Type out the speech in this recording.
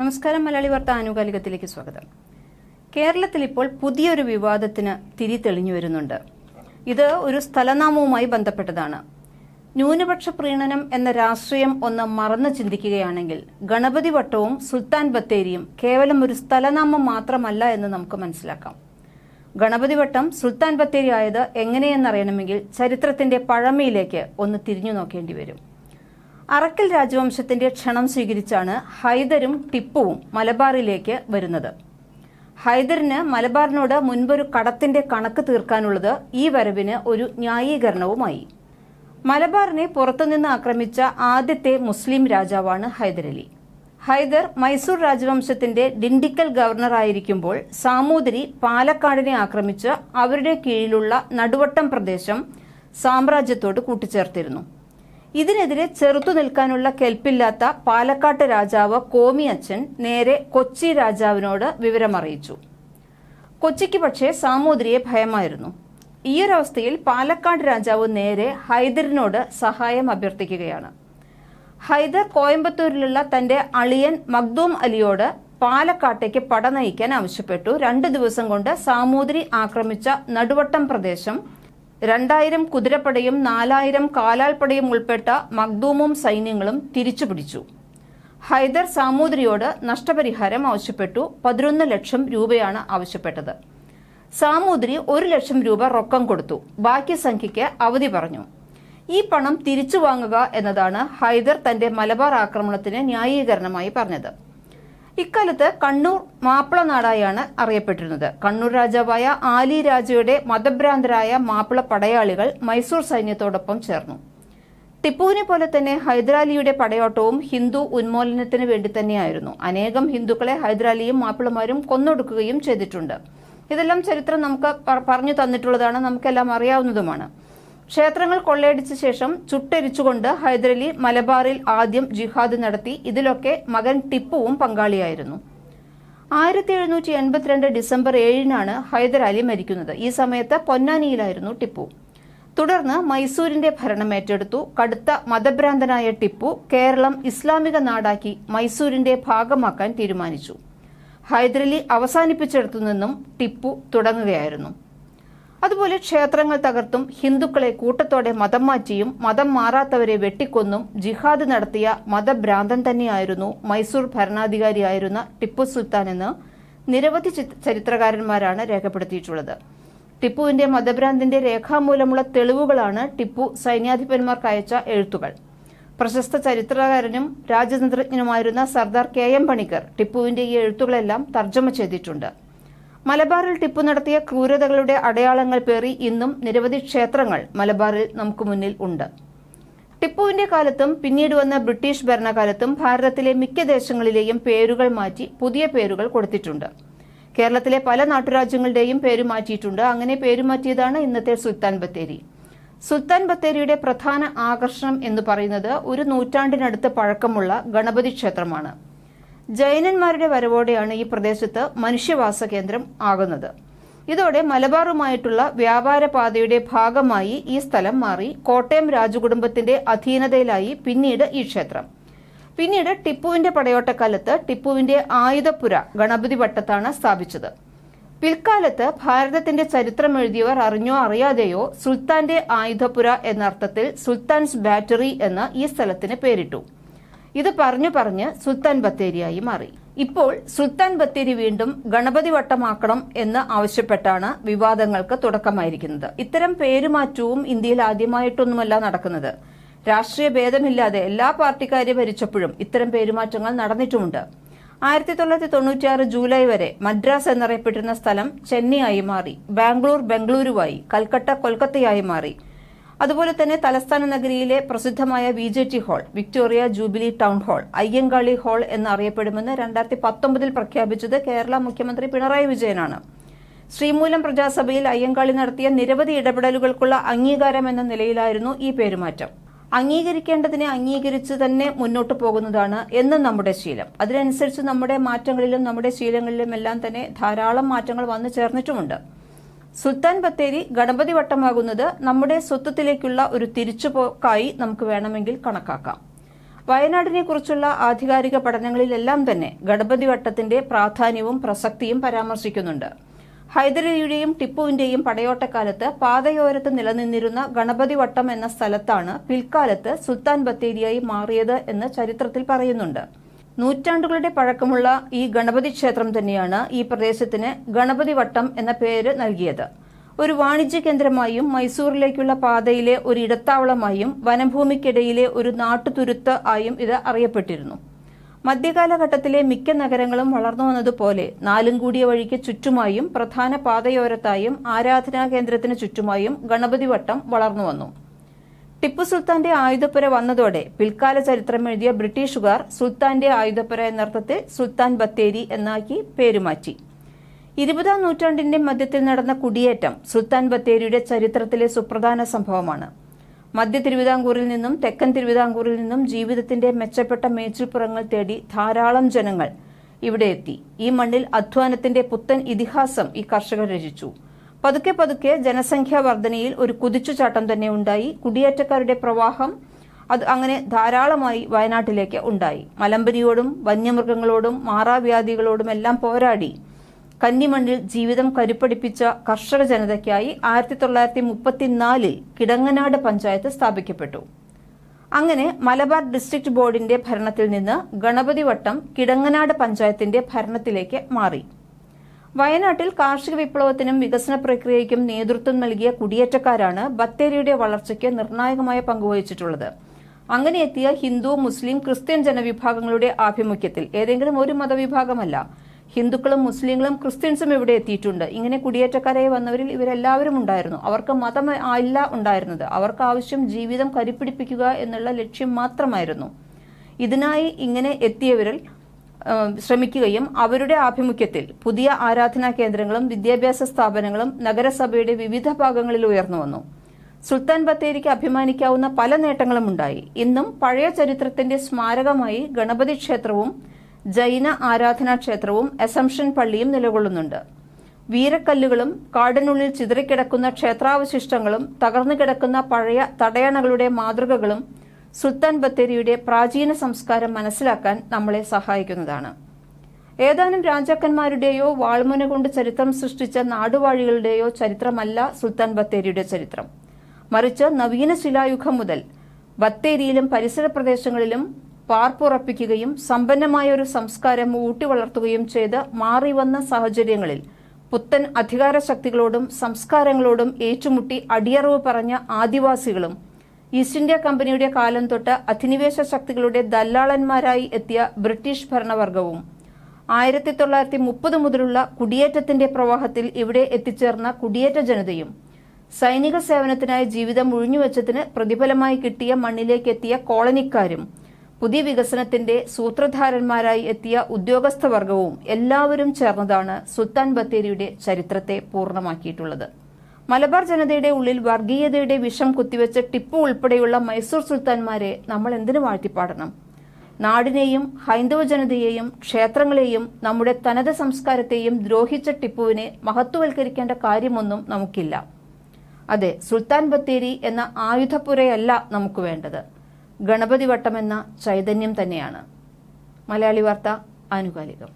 നമസ്കാരം മലയാളി വാർത്ത ആനുകാലികത്തിലേക്ക് സ്വാഗതം. കേരളത്തിൽ ഇപ്പോൾ പുതിയൊരു വിവാദത്തിന് തിരി തെളിഞ്ഞു വരുന്നുണ്ട്. ഇത് ഒരു സ്ഥലനാമവുമായി ബന്ധപ്പെട്ടതാണ്. ന്യൂനപക്ഷ പ്രീണനം എന്ന രാഷ്ട്രീയം ഒന്ന് മറന്നു ചിന്തിക്കുകയാണെങ്കിൽ ഗണപതി വട്ടവും സുൽത്താൻ ബത്തേരിയും കേവലം ഒരു സ്ഥലനാമം മാത്രമല്ല എന്ന് നമുക്ക് മനസ്സിലാക്കാം. ഗണപതി വട്ടം സുൽത്താൻ ബത്തേരി ആയത് എങ്ങനെയെന്നറിയണമെങ്കിൽ ചരിത്രത്തിന്റെ പഴമയിലേക്ക് ഒന്ന് തിരിഞ്ഞു നോക്കേണ്ടി വരും. അറക്കൽ രാജവംശത്തിന്റെ ക്ഷണം സ്വീകരിച്ചാണ് ഹൈദരും ടിപ്പുവും മലബാറിലേക്ക് വരുന്നത്. ഹൈദറിന് മലബാറിനോട് മുൻപൊരു കടത്തിന്റെ കണക്ക് തീർക്കാനുള്ളത് ഈ വരവിന് ഒരു ന്യായീകരണവുമായി. മലബാറിനെ പുറത്തുനിന്ന് ആക്രമിച്ച ആദ്യത്തെ മുസ്ലിം രാജാവാണ് ഹൈദരലി ഹൈദർ മൈസൂർ രാജവംശത്തിന്റെ ഡിണ്ടിക്കൽ ഗവർണറായിരിക്കുമ്പോൾ സാമൂതിരി പാലക്കാടിനെ ആക്രമിച്ച് അവരുടെ കീഴിലുള്ള നടുവട്ടം പ്രദേശം സാമ്രാജ്യത്തോട് കൂട്ടിച്ചേർത്തിരുന്നു. ഇതിനെതിരെ ചെറുത്തു നിൽക്കാനുള്ള കെൽപ്പില്ലാത്ത പാലക്കാട്ട് രാജാവ് കോമി അച്ഛൻ നേരെ കൊച്ചി രാജാവിനോട് വിവരമറിയിച്ചു. കൊച്ചിക്ക് പക്ഷേ സാമൂതിരിയെ ഭയമായിരുന്നു. ഈയൊരവസ്ഥയിൽ പാലക്കാട് രാജാവ് നേരെ ഹൈദറിനോട് സഹായം അഭ്യർത്ഥിക്കുകയാണ്. ഹൈദർ കോയമ്പത്തൂരിലുള്ള തന്റെ അളിയൻ മഖ്ദൂം അലിയോട് പാലക്കാട്ടേക്ക് പട നയിക്കാൻ ആവശ്യപ്പെട്ടു. രണ്ട് ദിവസം കൊണ്ട് സാമൂതിരി ആക്രമിച്ച നടുവട്ടം പ്രദേശം രണ്ടായിരം കുതിരപ്പടയും നാലായിരം കാലാൽപ്പടയും ഉൾപ്പെട്ട മഖ്ദൂമും സൈന്യങ്ങളും തിരിച്ചുപിടിച്ചു. ഹൈദർ സാമൂതിരിയോട് നഷ്ടപരിഹാരം ആവശ്യപ്പെട്ടു. പതിനൊന്ന് ലക്ഷം രൂപയാണ് ആവശ്യപ്പെട്ടത്. സാമൂതിരി ഒരു ലക്ഷം രൂപ റൊക്കം കൊടുത്തു. ബാക്കി സംഖ്യയ്ക്ക് അവധി പറഞ്ഞു. ഈ പണം തിരിച്ചു വാങ്ങുക എന്നതാണ് ഹൈദർ തന്റെ മലബാർ ആക്രമണത്തിന് ന്യായീകരണമായി പറഞ്ഞത്. ഇക്കാലത്ത് കണ്ണൂർ മാപ്പിള നാടായാണ് അറിയപ്പെട്ടിരുന്നത്. കണ്ണൂർ രാജാവായ ആലി രാജയുടെ മതഭ്രാന്തരായ മാപ്പിള പടയാളികൾ മൈസൂർ സൈന്യത്തോടൊപ്പം ചേർന്നു. ടിപ്പുവിനെ പോലെ തന്നെ ഹൈദരാലിയുടെ പടയോട്ടവും ഹിന്ദു ഉന്മൂലനത്തിന് വേണ്ടി തന്നെയായിരുന്നു. അനേകം ഹിന്ദുക്കളെ ഹൈദരാലിയും മാപ്പിളമാരും കൊന്നൊടുക്കുകയും ചെയ്തിട്ടുണ്ട്. ഇതെല്ലാം ചരിത്രം നമുക്ക് പറഞ്ഞു തന്നിട്ടുള്ളതാണ്. നമുക്കെല്ലാം അറിയാവുന്നതുമാണ്. ക്ഷേത്രങ്ങൾ കൊള്ളയടിച്ച ശേഷം ചുട്ടരിച്ചുകൊണ്ട് ഹൈദരലി മലബാറിൽ ആദ്യം ജിഹാദ് നടത്തി ഇതിലൊക്കെ മകൻ ടിപ്പുവും പങ്കാളിയായിരുന്നു. ആയിരത്തി എഴുന്നൂറ്റി എൺപത്തിരണ്ട് ഡിസംബർ ഏഴിനാണ് ഹൈദരാലി മരിക്കുന്നത്. ഈ സമയത്ത് പൊന്നാനിയിലായിരുന്നു ടിപ്പു. തുടർന്ന് മൈസൂരിന്റെ ഭരണം ഏറ്റെടുത്തു. കടുത്ത മതഭ്രാന്തനായ ടിപ്പു കേരളം ഇസ്ലാമിക നാടാക്കി മൈസൂരിന്റെ ഭാഗമാക്കാൻ തീരുമാനിച്ചു. ഹൈദരലി അവസാനിപ്പിച്ചിടത്തു നിന്നും ടിപ്പു തുടങ്ങുകയായിരുന്നു. അതുപോലെ ക്ഷേത്രങ്ങൾ തകർത്തും ഹിന്ദുക്കളെ കൂട്ടത്തോടെ മതം മാറ്റിയും മതം മാറാത്തവരെ വെട്ടിക്കൊന്നും ജിഹാദ് നടത്തിയ മതഭ്രാന്തൻ തന്നെയായിരുന്നു മൈസൂർ ഭരണാധികാരിയായിരുന്ന ടിപ്പു സുൽത്താൻ എന്ന് നിരവധി ചരിത്രകാരന്മാരാണ് രേഖപ്പെടുത്തിയിട്ടുള്ളത്. ടിപ്പുവിന്റെ മതഭ്രാന്തിന്റെ രേഖാമൂലമുള്ള തെളിവുകളാണ് ടിപ്പു സൈന്യാധിപന്മാർക്ക് അയച്ച എഴുത്തുകൾ. പ്രശസ്ത ചരിത്രകാരനും രാജതന്ത്രജ്ഞനുമായിരുന്ന സർദാർ കെ എം പണിക്കർ ടിപ്പുവിന്റെ ഈ എഴുത്തുകളെല്ലാം തർജമ ചെയ്തിട്ടുണ്ട്. മലബാറിൽ ടിപ്പു നടത്തിയ ക്രൂരതകളുടെ അടയാളങ്ങൾ പേറി ഇന്നും നിരവധി ക്ഷേത്രങ്ങൾ മലബാറിൽ നമുക്ക് മുന്നിൽ ഉണ്ട്. ടിപ്പുവിന്റെ കാലത്തും പിന്നീട് വന്ന ബ്രിട്ടീഷ് ഭരണകാലത്തും ഭാരതത്തിലെ മിക്ക ദേശങ്ങളിലെയും പേരുകൾ മാറ്റി പുതിയ പേരുകൾ കൊടുത്തിട്ടുണ്ട്. കേരളത്തിലെ പല നാട്ടുരാജ്യങ്ങളുടെയും പേര് മാറ്റിയിട്ടുണ്ട്. അങ്ങനെ പേര് മാറ്റിയതാണ് ഇന്നത്തെ സുൽത്താൻ ബത്തേരി. സുൽത്താൻ ബത്തേരിയുടെ പ്രധാന ആകർഷണം എന്ന് പറയുന്നത് ഒരു നൂറ്റാണ്ടിനടുത്ത് പഴക്കമുള്ള ഗണപതി ക്ഷേത്രമാണ്. ജൈനന്മാരുടെ വരവോടെയാണ് ഈ പ്രദേശത്ത് മനുഷ്യവാസ കേന്ദ്രം ആകുന്നത്. ഇതോടെ മലബാറുമായിട്ടുള്ള വ്യാപാര പാതയുടെ ഭാഗമായി ഈ സ്ഥലം മാറി കോട്ടയം രാജകുടുംബത്തിന്റെ അധീനതയിലായി പിന്നീട് ഈ ക്ഷേത്രം. പിന്നീട് ടിപ്പുവിന്റെ പടയോട്ടക്കാലത്ത് ടിപ്പുവിന്റെ ആയുധപുര ഗണപതി വട്ടത്താണ് സ്ഥാപിച്ചത്. പിൽക്കാലത്ത് ഭാരതത്തിന്റെ ചരിത്രം എഴുതിയവർ അറിഞ്ഞോ അറിയാതെയോ സുൽത്താന്റെ ആയുധപുര എന്ന അർത്ഥത്തിൽ സുൽത്താൻസ് ബാറ്ററി എന്ന് ഈ സ്ഥലത്തിന് പേരിട്ടു. ഇത് പറഞ്ഞു പറഞ്ഞ് സുൽത്താൻ ബത്തേരിയായി മാറി. ഇപ്പോൾ സുൽത്താൻ ബത്തേരി വീണ്ടും ഗണപതി വട്ടമാക്കണം എന്ന് ആവശ്യപ്പെട്ടാണ് വിവാദങ്ങൾക്ക് തുടക്കമായിരിക്കുന്നത്. ഇത്തരം പേരുമാറ്റവും ഇന്ത്യയിൽ ആദ്യമായിട്ടൊന്നുമല്ല നടക്കുന്നത്. രാഷ്ട്രീയ ഭേദമില്ലാതെ എല്ലാ പാർട്ടിക്കാരെ ഭരിച്ചപ്പോഴും ഇത്തരം പേരുമാറ്റങ്ങൾ നടന്നിട്ടുമുണ്ട്. ആയിരത്തി തൊള്ളായിരത്തി തൊണ്ണൂറ്റിയാറ് ജൂലൈ വരെ മദ്രാസ് എന്നറിയപ്പെട്ടിരുന്ന സ്ഥലം ചെന്നൈയായി മാറി. ബാംഗ്ലൂർ ബംഗളൂരുവായി. കൽക്കട്ട കൊൽക്കത്തയായി മാറി. അതുപോലെ തന്നെ തലസ്ഥാന നഗരിയിലെ പ്രസിദ്ധമായ V J T hall Victoria jubilee town hall Ayyankali hall എന്നറിയപ്പെടുമെന്ന് രണ്ടായിരത്തി പത്തൊമ്പതിൽ പ്രഖ്യാപിച്ചത് കേരള മുഖ്യമന്ത്രി പിണറായി വിജയനാണ്. ശ്രീമൂലം പ്രജാസഭയിൽ അയ്യങ്കാളി നടത്തിയ നിരവധി ഇടപെടലുകൾക്കുള്ള അംഗീകാരം എന്ന നിലയിലായിരുന്നു ഈ പേരുമാറ്റം. അംഗീകരിക്കേണ്ടതിനെ അംഗീകരിച്ച് തന്നെ മുന്നോട്ട് പോകുന്നതാണ് എന്നും നമ്മുടെ ശീലം. അതിനനുസരിച്ച് നമ്മുടെ മാറ്റങ്ങളിലും നമ്മുടെ ശീലങ്ങളിലും എല്ലാം തന്നെ ധാരാളം മാറ്റങ്ങൾ വന്നു ചേർന്നിട്ടുമുണ്ട്. സുൽത്താൻ ബത്തേരി ഗണപതി വട്ടമാകുന്നത് നമ്മുടെ സ്വത്വത്തിലേക്കുള്ള ഒരു തിരിച്ചുപോക്കായി നമുക്ക് വേണമെങ്കിൽ കണക്കാക്കാം. വയനാടിനെ കുറിച്ചുള്ള ആധികാരിക പഠനങ്ങളിലെല്ലാം തന്നെ ഗണപതി വട്ടത്തിന്റെ പ്രാധാന്യവും പ്രസക്തിയും പരാമർശിക്കുന്നുണ്ട്. ഹൈദരലിയുടെയും ടിപ്പുവിന്റെയും പടയോട്ടക്കാലത്ത് പാതയോരത്ത് നിലനിന്നിരുന്ന ഗണപതി വട്ടം എന്ന സ്ഥലത്താണ് പിൽക്കാലത്ത് സുൽത്താൻ ബത്തേരിയായി മാറിയത് എന്ന് ചരിത്രത്തിൽ പറയുന്നുണ്ട്. നൂറ്റാണ്ടുകളുടെ പഴക്കമുള്ള ഈ ഗണപതി ക്ഷേത്രം തന്നെയാണ് ഈ പ്രദേശത്തിന് ഗണപതി വട്ടം എന്ന പേര് നൽകിയത്. ഒരു വാണിജ്യ കേന്ദ്രമായും മൈസൂറിലേക്കുള്ള പാതയിലെ ഒരു ഇടത്താവളമായും വനഭൂമിക്കിടയിലെ ഒരു നാട്ടുതുരുത്ത് ആയും ഇത് അറിയപ്പെട്ടിരുന്നു. മധ്യകാലഘട്ടത്തിലെ മിക്ക നഗരങ്ങളും വളർന്നു വന്നതുപോലെ നാലും കൂടിയ വഴിക്ക് ചുറ്റുമായും പ്രധാന പാതയോരത്തായും ആരാധനാ കേന്ദ്രത്തിന് ചുറ്റുമായും ഗണപതി വട്ടം വളർന്നു വന്നു. ടിപ്പു സുൽത്താന്റെ ആയുധപ്പുര വന്നതോടെ പിൽക്കാല ചരിത്രം എഴുതിയ ബ്രിട്ടീഷുകാർ സുൽത്താന്റെ ആയുധപ്പുര എന്നർത്ഥത്തിൽ സുൽത്താൻ ബത്തേരി എന്നാക്കി പേരുമാറ്റി. ഇരുപതാം നൂറ്റാണ്ടിന്റെ മധ്യത്തിൽ നടന്ന കുടിയേറ്റം സുൽത്താൻ ബത്തേരിയുടെ ചരിത്രത്തിലെ സുപ്രധാന സംഭവമാണ്. മധ്യ തിരുവിതാംകൂറിൽ നിന്നും തെക്കൻ തിരുവിതാംകൂറിൽ നിന്നും ജീവിതത്തിന്റെ മെച്ചപ്പെട്ട മേച്ചിൽപ്പുറങ്ങൾ തേടി ധാരാളം ജനങ്ങൾ ഇവിടെ എത്തി. ഈ മണ്ണിൽ അധ്വാനത്തിന്റെ പുത്തൻ ഇതിഹാസം ഈ കർഷകർ രചിച്ചു. പതുക്കെ പതുക്കെ ജനസംഖ്യാ വർധനയിൽ ഒരു കുതിച്ചുചാട്ടം തന്നെ ഉണ്ടായി. കുടിയേറ്റക്കാരുടെ പ്രവാഹം അത് അങ്ങനെ ധാരാളമായി വയനാട്ടിലേക്ക് ഉണ്ടായി. മലമ്പരിയോടും വന്യമൃഗങ്ങളോടും മാറാവ്യാധികളോടും എല്ലാം പോരാടി. കന്നിമണ്ണിൽ ജീവിതം കരുപ്പടിപ്പിച്ച കർഷക ജനതയ്ക്കായി ആയിരത്തി തൊള്ളായിരത്തി മുപ്പത്തിനാലിൽ കിടങ്ങനാട് പഞ്ചായത്ത് സ്ഥാപിക്കപ്പെട്ടു. അങ്ങനെ മലബാർ ഡിസ്ട്രിക്ട് ബോർഡിന്റെ ഭരണത്തിൽ നിന്ന് ഗണപതി വട്ടം കിടങ്ങനാട് പഞ്ചായത്തിന്റെ ഭരണത്തിലേക്ക് മാറി. വയനാട്ടിൽ കാർഷിക വിപ്ലവത്തിനും വികസന പ്രക്രിയയ്ക്കും നേതൃത്വം നൽകിയ കുടിയേറ്റക്കാരാണ് ബത്തേരിയുടെ വളർച്ചയ്ക്ക് നിർണായകമായ പങ്കുവഹിച്ചിട്ടുള്ളത് അങ്ങനെ എത്തിയ ഹിന്ദു മുസ്ലിം ക്രിസ്ത്യൻ ജനവിഭാഗങ്ങളുടെ ആഭിമുഖ്യത്തിൽ ഏതെങ്കിലും ഒരു മതവിഭാഗമല്ല. ഹിന്ദുക്കളും മുസ്ലിങ്ങളും ക്രിസ്ത്യൻസും ഇവിടെ എത്തിയിട്ടുണ്ട്. ഇങ്ങനെ കുടിയേറ്റക്കാരായി വന്നവരിൽ ഇവരെല്ലാവരും ഉണ്ടായിരുന്നു. അവർക്ക് മതം അല്ല ഉണ്ടായിരുന്നത്. അവർക്ക് ആവശ്യം ജീവിതം കരിപ്പിടിപ്പിക്കുക എന്നുള്ള ലക്ഷ്യം മാത്രമായിരുന്നു. ഇതിനായി ഇങ്ങനെ എത്തിയവരിൽ ശ്രമിക്കുകയും അവരുടെ ആഭിമുഖ്യത്തിൽ പുതിയ ആരാധനാ കേന്ദ്രങ്ങളും വിദ്യാഭ്യാസ സ്ഥാപനങ്ങളും നഗരസഭയുടെ വിവിധ ഭാഗങ്ങളിൽ ഉയർന്നു വന്നു. സുൽത്താൻ ബത്തേരിക്ക് അഭിമാനിക്കാവുന്ന പല നേട്ടങ്ങളും ഉണ്ടായി. ഇന്നും പഴയ ചരിത്രത്തിന്റെ സ്മാരകമായി ഗണപതി ക്ഷേത്രവും ജൈന ആരാധനാ ക്ഷേത്രവും അസംഷൻ പള്ളിയും നിലകൊള്ളുന്നുണ്ട്. വീരക്കല്ലുകളും കാടിനുള്ളിൽ ചിതറിക്കിടക്കുന്ന ക്ഷേത്രാവശിഷ്ടങ്ങളും തകർന്നു കിടക്കുന്ന പഴയ തടയണകളുടെ മാതൃകകളും സുൽത്താൻ ബത്തേരിയുടെ പ്രാചീന സംസ്കാരം മനസ്സിലാക്കാൻ നമ്മളെ സഹായിക്കുന്നതാണ്. ഏതാനും രാജാക്കന്മാരുടെയോ വാൾമുന കൊണ്ട് ചരിത്രം സൃഷ്ടിച്ച നാടുവാഴികളുടെയോ ചരിത്രമല്ല സുൽത്താൻ ബത്തേരിയുടെ ചരിത്രം. മറിച്ച് നവീന ശിലായുഗം മുതൽ ബത്തേരിയിലും പരിസര പ്രദേശങ്ങളിലും പാർപ്പുറപ്പിക്കുകയും സമ്പന്നമായ ഒരു സംസ്കാരം ഊട്ടി വളർത്തുകയും ചെയ്ത് മാറിവന്ന സാഹചര്യങ്ങളിൽ പുത്തൻ അധികാര ശക്തികളോടും സംസ്കാരങ്ങളോടും ഏറ്റുമുട്ടി അടിയറവ് പറഞ്ഞ ആദിവാസികളും ഈസ്റ്റ് ഇന്ത്യ കമ്പനിയുടെ കാലം തൊട്ട് അധിനിവേശ ശക്തികളുടെ ദല്ലാളന്മാരായി എത്തിയ ബ്രിട്ടീഷ് ഭരണവർഗവും ആയിരത്തി തൊള്ളായിരത്തി മുപ്പത് മുതലുള്ള കുടിയേറ്റത്തിന്റെ പ്രവാഹത്തിൽ ഇവിടെ എത്തിച്ചേർന്ന കുടിയേറ്റ ജനതയും സൈനിക സേവനത്തിനായി ജീവിതം ഒഴിഞ്ഞുവെച്ചതിന് പ്രതിഫലമായി കിട്ടിയ മണ്ണിലേക്ക് എത്തിയ കോളനിക്കാരും പുതിയ വികസനത്തിന്റെ സൂത്രധാരന്മാരായി എത്തിയ ഉദ്യോഗസ്ഥ വർഗവും എല്ലാവരും ചേർന്നതാണ് സുൽത്താൻ ബത്തേരിയുടെ ചരിത്രത്തെ പൂർണമാക്കിയിട്ടുള്ളത്. മലബാർ ജനതയുടെ ഉള്ളിൽ വർഗീയതയുടെ വിഷം കുത്തിവെച്ച ടിപ്പു ഉൾപ്പെടെയുള്ള മൈസൂർ സുൽത്താൻമാരെ നമ്മൾ എന്തിനു വാഴ്ത്തിപ്പാടണം? നാടിനെയും ഹൈന്ദവ ജനതയെയും ക്ഷേത്രങ്ങളെയും നമ്മുടെ തനത് സംസ്കാരത്തെയും ദ്രോഹിച്ച ടിപ്പുവിനെ മഹത്വവൽക്കരിക്കേണ്ട കാര്യമൊന്നും നമുക്കില്ല. അതെ സുൽത്താൻ ബത്തേരി എന്ന ആയുധപ്പുരയല്ല നമുക്ക് വേണ്ടത്. ഗണപതി വട്ടമെന്ന ചൈതന്യം തന്നെയാണ്. മലയാളി വാർത്ത ആനുകാലികം.